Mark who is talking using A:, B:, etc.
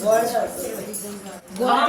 A: ગોળ
B: ગોળ